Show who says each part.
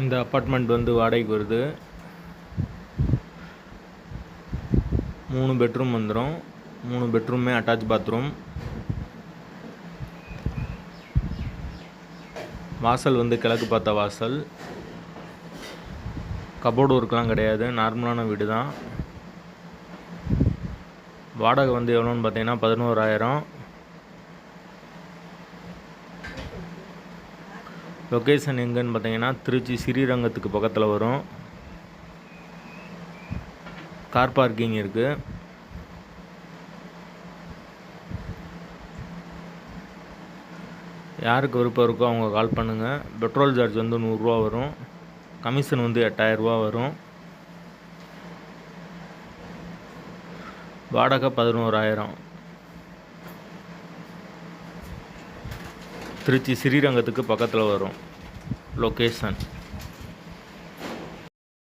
Speaker 1: இந்த அப்பார்ட்மெண்ட் வந்து வாடகைக்கு வருது. மூணு பெட்ரூம் வந்துடும் மூணு பெட்ரூமே அட்டாச் பாத்ரூம் வாசல் வந்து கிழக்கு பார்த்த வாசல். கபோர்டு ஒர்க்லாம் கிடையாது. நார்மலான வீடு தான் வாடகை வந்து எவ்வளோன்னு பார்த்தீங்கன்னா பதினோராயிரம். லொக்கேஷன் எங்கேன்னு பார்த்தீங்கன்னா திருச்சி ஸ்ரீரங்கத்துக்கு பக்கத்தில் வரும். கார் பார்க்கிங் இருக்குது யாருக்கு விருப்பம் இருக்கோ அவங்க கால் பண்ணுங்கள் பெட்ரோல் சார்ஜ் வந்து நூறுரூவா வரும். கமிஷன் வந்து எட்டாயிரரூவா வரும். வாடகை பதினோராயிரம். திருச்சி ஸ்ரீரங்கத்துக்கு பக்கத்தில் வரும். லொக்கேஷன்